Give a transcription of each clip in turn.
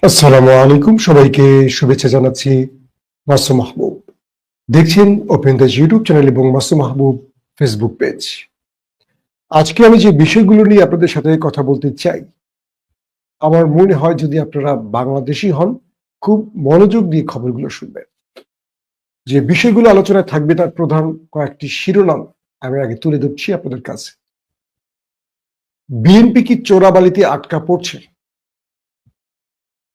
আসসালামু আলাইকুম। সবাইকে শুভেচ্ছা জানাচ্ছি মাসুম মাহবুব। দেখছেন ওপেন দ্য ইউটিউব চ্যানেল এবং মাসু মাহবুব ফেসবুক পেজ আজকে আমি যে বিষয়গুলো নিয়ে আপনাদের সাথে কথা বলতে চাই, আমার মনে হয় যদি আপনারা বাংলাদেশি হন, খুব মনোযোগ দিয়ে খবরগুলো শুনবেন। যে বিষয়গুলো আলোচনায় থাকবে তার প্রধান কয়েকটি শিরোনাম আমি আগে তুলে ধরছি আপনাদের কাছে। বিএনপি কি চোরাবালিতে আটকা পড়ছে?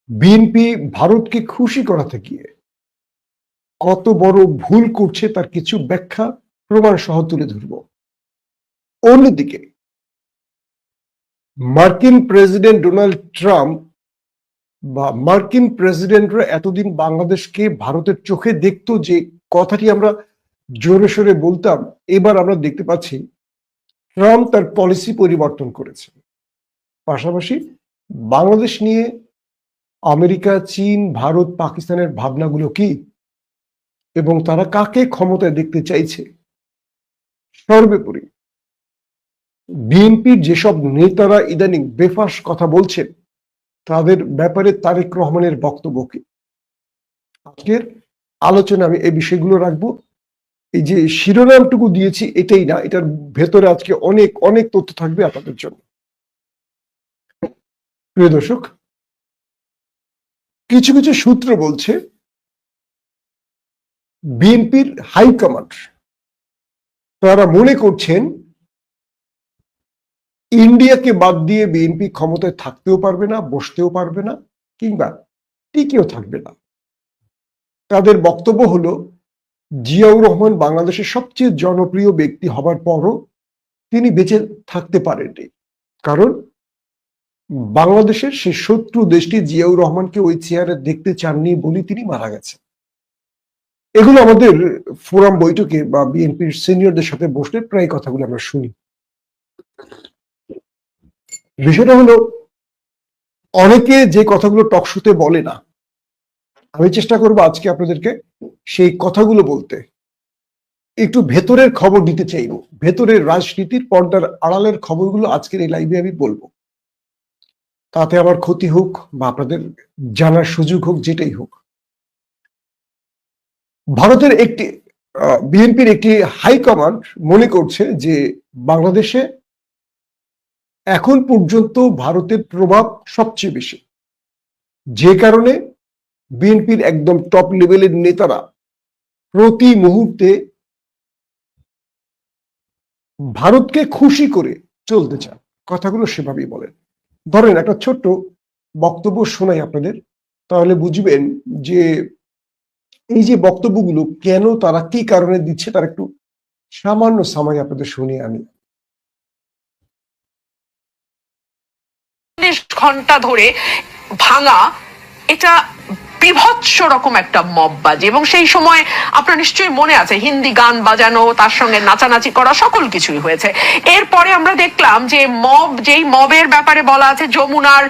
বিএনপি ভারতকে খুশি করাতে গিয়ে কত বড় ভুল করছে তার কিছু ব্যাখ্যা প্রমাণ সহ তুলে ধরব। অন্যদিকে, মার্কিন প্রেসিডেন্ট ডোনাল্ড ট্রাম্প বা মার্কিন প্রেসিডেন্টরা এতদিন বাংলাদেশকে ভারতের চোখে দেখতো যে কথাটি আমরা জোরে সোরে বলতাম, এবার আমরা দেখতে পাচ্ছি ট্রাম্প তার পলিসি পরিবর্তন করেছে। পাশাপাশি বাংলাদেশ নিয়ে আমেরিকা, চীন, ভারত, পাকিস্তানের ভাবনাগুলো কি? এবং তারা কাকে ক্ষমতায় দেখতে চাইছে? সর্বোপরি, বিএনপির যেসব নেতারা ইদানিং বেফাস কথা বলছেন, তাদের ব্যাপারে তারেক রহমানের বক্তব্য কি? আজকের আলোচনা আমি এই বিষয়গুলো রাখব। এই যে শিরোনামটুকু দিয়েছি, এটাই না, এটার ভেতরে আজকে অনেক অনেক তথ্য থাকবে আপনাদের জন্য। প্রিয় দর্শক কিছু কিছু সূত্র বলছে বিএনপির হাইকমান্ড তারা মনে করছেন ইন্ডিয়াকে বাদ দিয়ে বিএনপি ক্ষমতায় থাকতেও পারবে না, বসতেও পারবে না কিংবা টিকেও থাকবে না। তাদের বক্তব্য হলো, জিয়াউর রহমান বাংলাদেশের সবচেয়ে জনপ্রিয় ব্যক্তি হবার পরও তিনি বেঁচে থাকতে পারেননি। কারণ বাংলাদেশের সেই শত্রু দেশটি জিয়াউর রহমানকে ওই চেয়ারে দেখতে চাননি বলে তিনি মারা গেছেন। এগুলো আমাদের ফোরাম বৈঠকে বা বিএনপির সিনিয়রদের সাথে বসলে প্রায় কথাগুলো আমরা শুনি। বিষয়টা হলো, অনেকে যে কথাগুলো টকশুতে বলে না, আমি চেষ্টা করব আজকে আপনাদেরকে সেই কথাগুলো বলতে। একটু ভেতরের খবর দিতে চাইব। ভেতরের রাজনীতির পর্দার আড়ালের খবরগুলো আজকের এই লাইভে আমি বলব। তাতে আমার ক্ষতি হোক বা আপনাদের জানার সুযোগ হোক, যেটাই হোক। ভারতের একটি বিএনপির একটি হাইকমান্ড মনে করছে যে বাংলাদেশে এখন পর্যন্ত ভারতের প্রভাব সবচেয়ে বেশি। যে কারণে বিএনপির একদম টপ লেভেলের নেতারা প্রতি মুহূর্তে ভারতকে খুশি করে চলতে চান। কথাগুলো সেভাবেই বলেন। ধরেন একটা ছোট্ট বক্তব্য শোনাই আপনাদের, তাহলে বুঝবেন যে এই যে বক্তব্যগুলো কেন তারা কি কারণে দিচ্ছে তার একটু সামান্য সময় আপনাদের শুনি আমি ঘণ্টা ধরে ভাঙা, এটা বিভৎস রকম একটা মব বাজে। এবং সেই সময় আপনার নিশ্চয়ই মনে আছে, হিন্দি গান বাজানো, তার সঙ্গে নাচানাচি করা, সকল কিছুই হয়েছে। এরপরে আমরা দেখলাম যে মব যেই মবের ব্যাপারে বলা আছে, যমুনার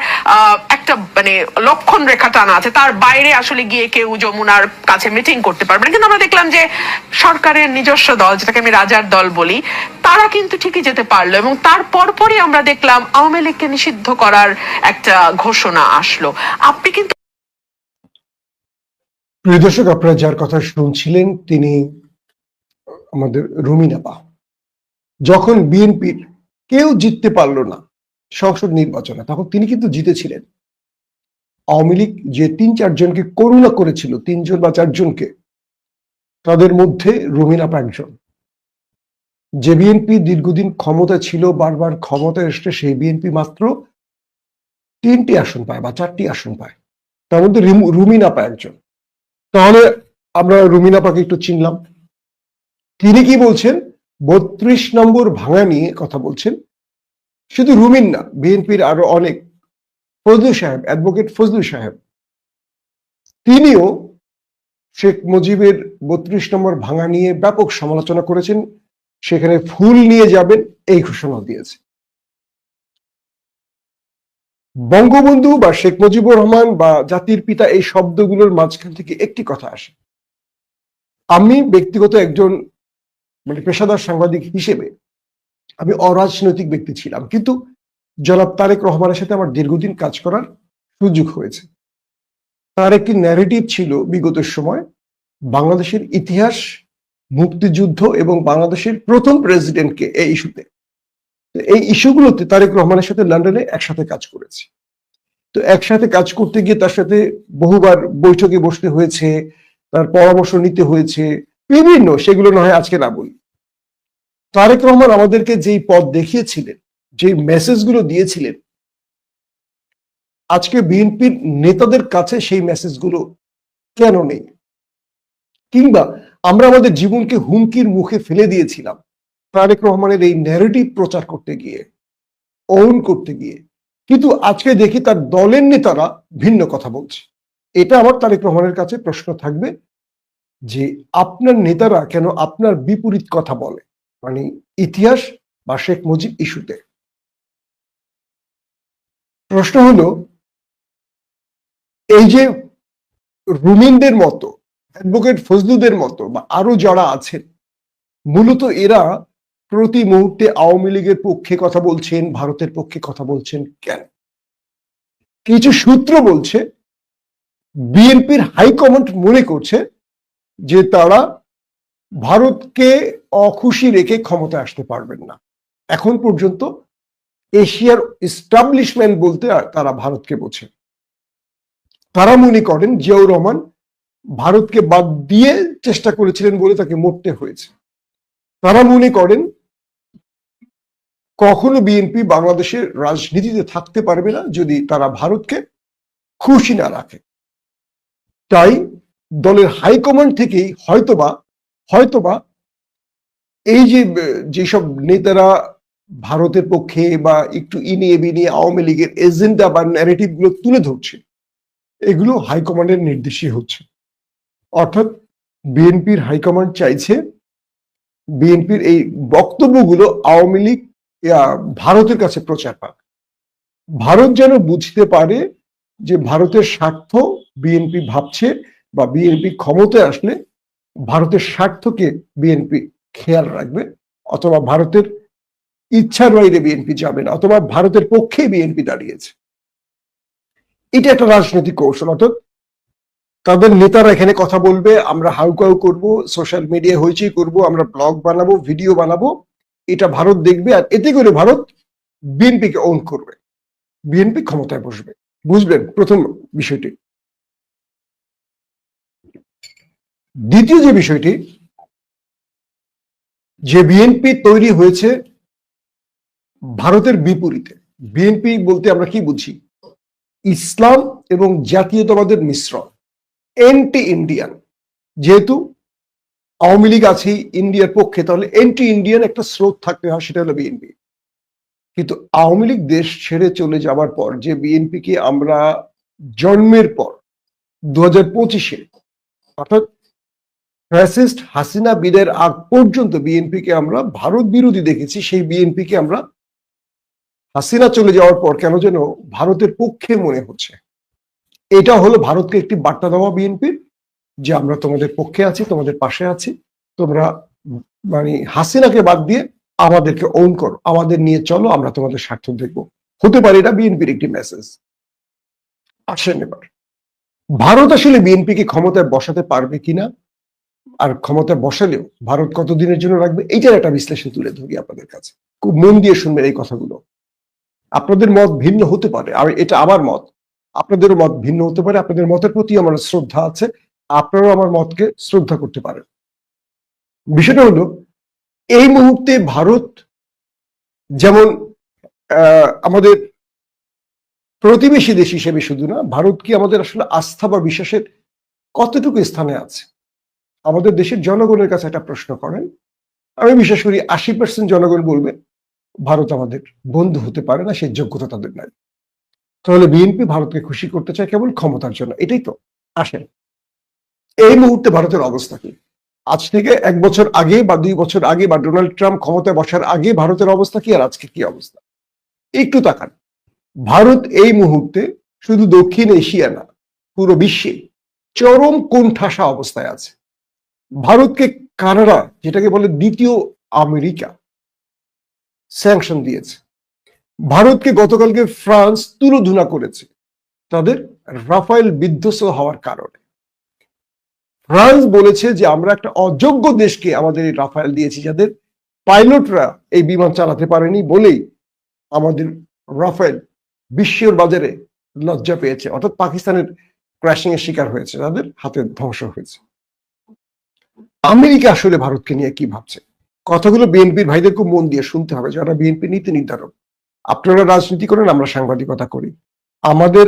একটা মানে লক্ষণ রেখা টানা আছে। তার বাইরে আসলে গিয়ে কেউ যমুনার কাছে মিটিং করতে পারবে না। কিন্তু আমরা দেখলাম যে সরকারের নিজস্ব দল, যেটাকে আমি রাজার দল বলি, তারা কিন্তু ঠিকই যেতে পারল। এবং তার পরপরই আমরা দেখলাম আওয়ামী লীগকে নিষিদ্ধ করার একটা ঘোষণা আসলো। আপনি কিন্তু প্রিয় দর্শক, আপনারা যার কথা শুনছিলেন, তিনি আমাদের রুমিনাপা। যখন বিএনপির কেউ জিততে পারল না সংসদ নির্বাচনে, তখন তিনি কিন্তু জিতেছিলেন। আওয়ামী লীগ যে তিন চারজনকে করুণা করেছিল, তিনজন বা চারজনকে, তাদের মধ্যে রুমিনাপা একজন। যে বিএনপি দীর্ঘদিন ক্ষমতা ছিল, বারবার ক্ষমতা এসছে, সেই বিএনপি মাত্র তিনটি আসন পায় বা চারটি আসন পায়। তার মধ্যে রুমিনাপা একজন। তাহলে আমরা রুমিনা রুমিনাপাকে একটু চিনলাম। তিনি কি বলছেন? বত্রিশ নম্বর ভাঙা নিয়ে কথা বলছেন। শুধু রুমিন না, বিএনপির আরও অনেক। ফজলু সাহেব অ্যাডভোকেট ফজলু সাহেব। তিনিও শেখ মুজিবের বত্রিশ নম্বর ভাঙা নিয়ে ব্যাপক সমালোচনা করেছেন। সেখানে ফুল নিয়ে যাবেন এই ঘোষণা দিয়েছে। বঙ্গবন্ধু বা শেখ মুজিবুর রহমান বা জাতির পিতা এই শব্দগুলোর মাঝখান থেকে একটি কথা আসে। আমি ব্যক্তিগত একজন মানে পেশাদার সাংবাদিক হিসেবে আমি অরাজনৈতিক ব্যক্তি ছিলাম। কিন্তু জনাব তারেক রহমানের সাথে আমার দীর্ঘদিন কাজ করার সুযোগ হয়েছে। তার একটি ন্যারেটিভ ছিল বিগত সময়, বাংলাদেশের ইতিহাস, মুক্তিযুদ্ধ এবং বাংলাদেশের প্রথম প্রেসিডেন্টকে এই ইস্যুতে এই ইস্যুগুলোতে তারেক রহমানের সাথে লন্ডনে একসাথে কাজ করেছে। তো একসাথে কাজ করতে গিয়ে তার সাথে বহুবার বৈঠকে বসতে হয়েছে, তার পরামর্শ নিতে হয়েছে, বিভিন্ন, সেগুলো না হয় আজকে না বলি। তারেক রহমান আমাদেরকে যেই পথ দেখিয়েছিলেন যে মেসেজগুলো দিয়েছিলেন, আজকে বিএনপির নেতাদের কাছে সেই মেসেজগুলো কেন নেই? কিংবা আমরা আমাদের জীবনকে হুমকির মুখে ফেলে দিয়েছিলাম তারেক রহমানের এই ন্যারেটিভ প্রচার করতে গিয়ে ওন করতে গিয়ে, কিন্তু আজকে দেখি তার দলের নেতারা ভিন্ন কথা বলছে। এটা আমার তারেক রহমানের কাছে প্রশ্ন থাকবে যে আপনার নেতারা কেন আপনার বিপরীত কথা বলে? মানে ইতিহাস বা শেখ মুজিব ইস্যুতে। প্রশ্ন হলো, এই যে রুমিনদের মতো অ্যাডভোকেট ফজলুদের মতো বা আরও যারা আছেন, মূলত এরা প্রতি মুহূর্তে আওয়ামী লীগের পক্ষে কথা বলছেন, ভারতের পক্ষে কথা বলছেন কেন? কিছু সূত্র বলছে, বিএনপির হাইকমান্ড মনে করছে যে তারা ভারতকে অখুশি রেখে ক্ষমতায় আসতে পারবেন না। এখন পর্যন্ত এশিয়ার এস্টাবলিশমেন্ট বলতে তারা ভারতকে বোঝে। তারা মনে করেন জিয়াউর রহমান ভারতকে বাদ দিয়ে চেষ্টা করেছিলেন বলে তাকে মরতে হয়েছে। তারা মনে করেন কখনো বিএনপি বাংলাদেশের রাজনীতিতে থাকতে পারবে না যদি তারা ভারতকে খুশি না রাখে। তাই দলের হাইকমান্ড থেকেই হয়তোবা হয়তোবা এই যে যেসব নেতারা ভারতের পক্ষে বা একটু ইনিয়ে বিনিয়ে আওয়ামী লীগের এজেন্ডা বা ন্যারেটিভগুলো তুলে ধরছে, এগুলো হাইকমান্ডের নির্দেশই হচ্ছে। অর্থাৎ বিএনপির হাইকমান্ড চাইছে বিএনপির এই বক্তব্যগুলো আওয়ামী লীগ ভারতের কাছে প্রচার পাক। ভারত যেন বুঝতে পারে যে ভারতের স্বার্থ বিএনপি ভাবছে বা বিএনপি ক্ষমতায় আসলে ভারতের স্বার্থকে বিএনপি খেয়াল রাখবে, অথবা ভারতের ইচ্ছার বাইরে বিএনপি যাবে না, অথবা ভারতের পক্ষে বিএনপি দাঁড়িয়েছে। এটা একটা রাজনৈতিক কৌশল, অর্থাৎ তাদের নেতারা এখানে কথা বলবে, আমরা হাউকাউ করব সোশ্যাল মিডিয়া হইচই করব, আমরা ব্লগ বানাবো ভিডিও বানাবো এটা ভারত দেখবে আর এতে করে ভারত বিএনপিকে ওন করবে। বিএনপি ক্ষমতায় বসবে। বুঝলেন প্রথম বিষয়টি। দ্বিতীয় যে বিষয়টি, যে বিএনপি তৈরি হয়েছে ভারতের বিপরীতে। বিএনপি বলতে আমরা কি বুঝি? ইসলাম এবং জাতীয়তাবাদের মিশ্রণ। এন্টি ইন্ডিয়ান যেহেতু আওয়ামী লীগ আছে ইন্ডিয়ার পক্ষে, তাহলে এন্টি ইন্ডিয়ান একটা স্রোত থাকতে হয়, সেটা হলো বিএনপি কিন্তু আওয়ামী লীগ দেশ ছেড়ে চলে যাওয়ার পর, যে বিএনপিকে আমরা জন্মের পর দু হাজার পঁচিশে, অর্থাৎ ফ্যাসিস্ট হাসিনা বিদের আগ পর্যন্ত বিএনপিকে আমরা ভারত বিরোধী দেখেছি, সেই বিএনপিকে আমরা হাসিনা চলে যাওয়ার পর কেন যেন ভারতের পক্ষে মনে হচ্ছে। এটা হলো ভারতকে একটি বার্তা দেওয়া বিএনপির যে আমরা তোমাদের পক্ষে আছি, তোমাদের পাশে আছি। তোমরা মানে হাসিনাকে বাদ দিয়ে আমাদেরকে ওন করো, আমাদের নিয়ে চলো, আমরা তোমাদের স্বার্থ দেখব। হতে পারে এটা বিএনপির একটি মেসেজ আসেন এবার। ভারত আসলে বিএনপিকে ক্ষমতায় বসাতে পারবে কিনা? আর ক্ষমতায় বসালেও ভারত কতদিনের জন্য রাখবে? এইটার একটা বিশ্লেষণ তুলে ধরি আপনাদের কাছে। খুব মন দিয়ে শুনবেন এই কথাগুলো। আপনাদের মত ভিন্ন হতে পারে। আর এটা আমার মত। আপনাদেরও মত ভিন্ন হতে পারে। আপনাদের মতের প্রতি আমার শ্রদ্ধা আছে। আপনারাও আমার মতকে শ্রদ্ধা করতে পারেন। বিষয়টা হলো, এই মুহূর্তে ভারত যেমন আমাদের প্রতিবেশী দেশ হিসেবে শুধু না, ভারত কি আমাদের আসলে আস্থা বা বিশ্বাসের কতটুকু স্থানে আছে? আমাদের দেশের জনগণের কাছে একটা প্রশ্ন করেন। আমি বিশ্বাস করি আশি পার্সেন্ট জনগণ বলবে, ভারত আমাদের বন্ধু হতে পারে না সেই যোগ্যতা তাদের নাই। তাহলে বিএনপি ভারতকে খুশি করতে চায় কেবল ক্ষমতার জন্য, এটাই তো, আসেন। এই মুহূর্তে ভারতের অবস্থা কি? আজ থেকে এক বছর আগে বা দুই বছর আগে বা ডোনাল্ড ট্রাম্প ক্ষমতায় বসার আগে ভারতের অবস্থা কি আর আজকে কি অবস্থা? একটু তাকান। ভারত এই মুহূর্তে শুধু দক্ষিণ এশিয়া না, পুরো বিশ্বে চরম কোণঠাসা অবস্থায় আছে। ভারতকে কানাডা, যেটাকে বলে দ্বিতীয় আমেরিকা স্যাংশন দিয়েছে। ভারতকে গতকালকে ফ্রান্স তুলোধুনা করেছে। তাদের রাফায়েল বিধ্বস্ত হওয়ার কারণে। ফ্রান্স বলেছে যে, আমরা একটা অযোগ্য দেশকে আমাদের এই রাফায়েল দিয়েছি, যাদের পাইলটরা এই বিমান চালাতে পারেনি বলেই আমাদের রাফায়েল বিশ্বের বাজারে লজ্জা পেয়েছে। অর্থাৎ পাকিস্তানের ক্র্যাশিং এর শিকার হয়েছে, তাদের হাতে ধ্বংস হয়েছে। আমেরিকা আসলে ভারতকে নিয়ে কি ভাবছে? কথাগুলো বিএনপির ভাইদের খুব মন দিয়ে শুনতে হবে, যারা বিএনপি নীতি নির্ধারক। আপনারা রাজনীতি করেন, আমরা সাংবাদিকতা করি। আমাদের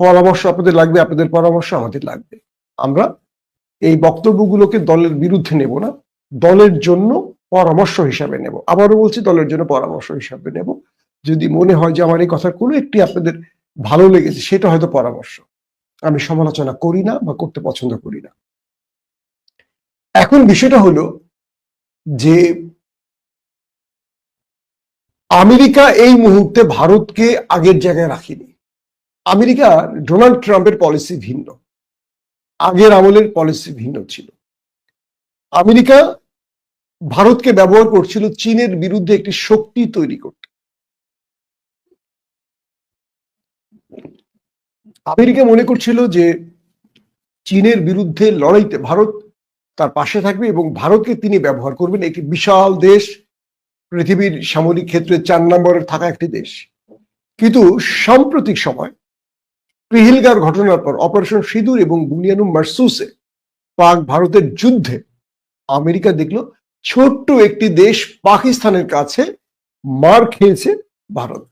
পরামর্শ আপনাদের লাগবে, আপনাদের পরামর্শ আমাদের লাগবে। আমরা এই বক্তব্যগুলোকে দলের বিরুদ্ধে নেব না, দলের জন্য পরামর্শ হিসাবে নেব। আবারও বলছি, দলের জন্য পরামর্শ হিসাবে নেব। যদি মনে হয় যে আমার এই কথার কোনো একটি আপনাদের ভালো লেগেছে, সেটা হয়তো পরামর্শ। আমি সমালোচনা করি না বা করতে পছন্দ করি না। এখন বিষয়টা হলো যে আমেরিকা এই মুহূর্তে ভারতকে আগের জায়গায় রাখেনি। আমেরিকা ডোনাল্ড ট্রাম্পের পলিসি ভিন্ন। আগের আমলের পলিসি ভিন্ন ছিল। আমেরিকা ভারতকে ব্যবহার করছিল চীনের বিরুদ্ধে একটি শক্তি তৈরি করতে। আমেরিকা মনে করছিল যে চীনের বিরুদ্ধে লড়াইতে ভারত তার পাশে থাকবে এবং ভারতকে তিনি ব্যবহার করবেন একটি বিশাল দেশ, পৃথিবীর সামরিক ক্ষেত্রে চার নম্বরের থাকা একটি দেশ। কিন্তু সাম্প্রতিক সময় পিহিলগার ঘটনার পর অপারেশন সিঁদুর এবং বুনিয়ানু মার্সুসে পাক ভারতের যুদ্ধে আমেরিকা দেখল ছোট্ট একটি দেশ পাকিস্তানের কাছে মার খেয়েছে ভারত।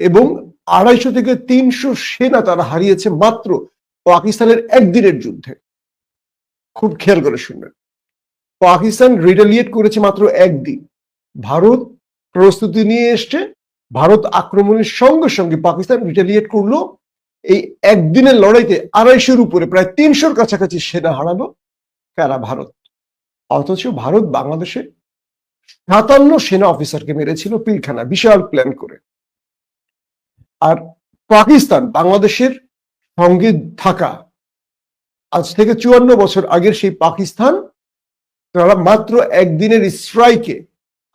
এবং আড়াইশো থেকে তিনশো সেনা তারা হারিয়েছে মাত্র পাকিস্তানের একদিনের যুদ্ধে। খুব খেয়াল করে শুনবেন। পাকিস্তান রিটালিয়েট করেছে মাত্র একদিন। ভারত প্রস্তুতি নিয়ে এসছে। ভারত আক্রমণের সঙ্গে সঙ্গে পাকিস্তান রিটালিয়েট করল এই একদিনের লড়াইতে আড়াইশোর উপরে, প্রায় তিনশোর কাছাকাছি সেনা হারালো কারা ভারত। অথচ ভারত বাংলাদেশে সাতান্ন সেনা অফিসারকে মেরেছিল পিলখানা, বিশাল প্ল্যান করে। আর পাকিস্তান বাংলাদেশের সঙ্গে থাকা আজ থেকে চুয়ান্ন বছর আগের সেই পাকিস্তান, তারা মাত্র একদিনের স্ট্রাইকে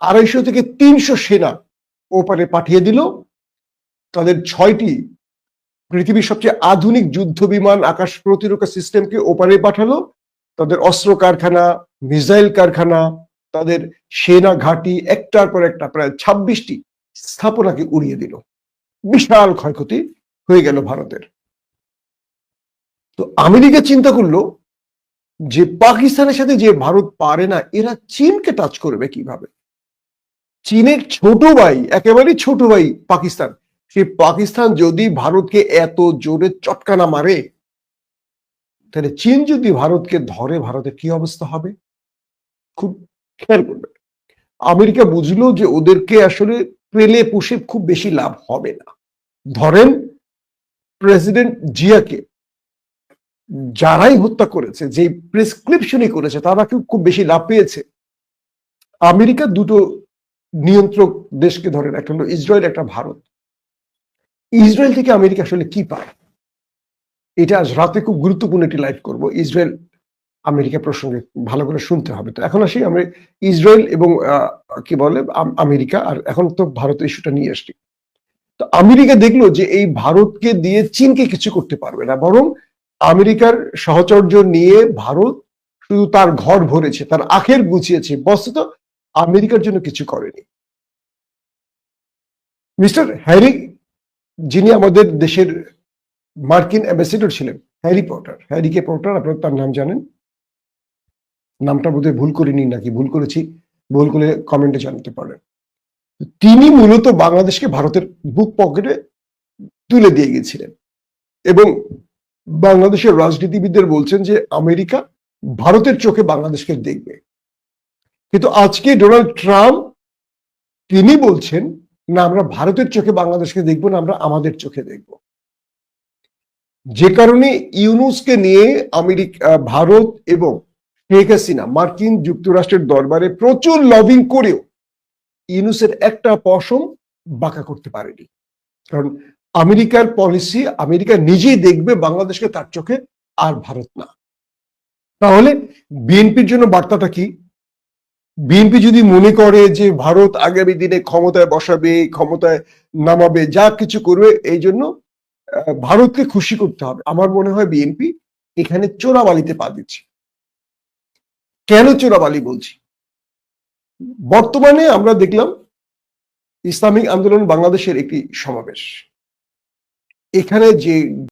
আড়াইশো থেকে তিনশো সেনা ওপারে পাঠিয়ে দিল। তাদের ছয়টি পৃথিবীর সবচেয়ে আধুনিক যুদ্ধ বিমান আকাশ প্রতিরক্ষা সিস্টেমকে ওপারে পাঠালো। তাদের অস্ত্র কারখানা, মিসাইল কারখানা, তাদের সেনা ঘাঁটি, একটার পর একটা প্রায় ছাব্বিশটি স্থাপনাকে উড়িয়ে দিল। বিশাল ক্ষয়ক্ষতি হয়ে গেল ভারতের। তো আমেরিকা চিন্তা করল যে পাকিস্তানের সাথে যে ভারত পারে না, এরা চীনকে টাচ করবে কীভাবে? চীনের ছোট ভাই একেবারে ছোট ভাই পাকিস্তান সে পাকিস্তান যদি ভারতকে এত জোরে চটকানা মারে, তাহলে চীন যদি ভারতকে ধরে, ভারতের কি অবস্থা হবে? খুব খেয়াল করবে। আমেরিকা বুঝলো যে ওদেরকে আসলে পেলে পুষে খুব বেশি লাভ হবে না। ধরেন, প্রেসিডেন্ট জিয়াকে যারাই হত্যা করেছে, যে প্রেসক্রিপশনই করেছে, তারা কেউ খুব বেশি লাভ পেয়েছে। আমেরিকা দুটো নিয়ন্ত্রক দেশকে ধরেন একটা হলো ইসরায়েল একটা ভারত। ইসরায়েল থেকে আমেরিকা আসলে কি পায়? এটা আজ রাতে খুব গুরুত্বপূর্ণ একটি লাইভ করব। ইসরায়েল আমেরিকা প্রসঙ্গে ভালো করে শুনতে হবে তো। এখন আসি আমরা ইসরায়েল এবং কি বলে আমেরিকা আর এখন তো ভারত ইস্যুটা নিয়ে আসছি। তো আমেরিকা দেখল যে এই ভারতকে দিয়ে চীনকে কিছু করতে পারবে না, বরং আমেরিকার সহচর্য নিয়ে ভারত শুধু তার ঘর ভরেছে, তার আখের গুছিয়েছে, বস্তুত আমেরিকার জন্য কিছু করেনি। মিস্টার হ্যারি যিনি আমাদের দেশের মার্কিন অ্যাম্বাসেডর ছিলেন, হ্যারি পটার। হ্যারি কে পটার, আপনারা তার নাম জানেন? নামটা বোধহয় ভুল করিনি নাকি, ভুল করেছি, ভুল করে কমেন্টে জানাতে পারেন। তিনি মূলত বাংলাদেশকে ভারতের বুক পকেটে তুলে দিয়ে গেছিলেন এবং বাংলাদেশের রাজনীতিবিদদের বলছেন যে আমেরিকা ভারতের চোখে বাংলাদেশকে দেখবে। কিন্তু আজকে ডোনাল্ড ট্রাম্প, তিনি বলছেন না, আমরা ভারতের চোখে বাংলাদেশকে দেখব না, আমরা আমাদের চোখে দেখব। যে কারণে ইউনুসকে নিয়ে আমেরিকা ভারত এবং শেখ হাসিনা, মার্কিন যুক্তরাষ্ট্রের দরবারে প্রচুর লবিং করেও ইউনুসের একটা পশম বাঁকা করতে পারেনি। কারণ আমেরিকার পলিসি আমেরিকা নিজেই দেখবে বাংলাদেশকে তার চোখে আর ভারত না। তাহলে বিএনপির জন্য বার্তাটা কি? বিএনপি যদি মনে করে যে ভারত আগামী দিনে ক্ষমতায় বসাবে, ক্ষমতায় নামাবে, যা কিছু করবে, এই জন্য ভারতকে খুশি করতে হবে। আমার মনে হয় বিএনপি এখানে চোরাবালিতে পা দিচ্ছে। কেন চোরাবালি বলছি? বর্তমানে আমরা দেখলাম ইসলামিক আন্দোলন বাংলাদেশের একটি সমাবেশ। এখানে যে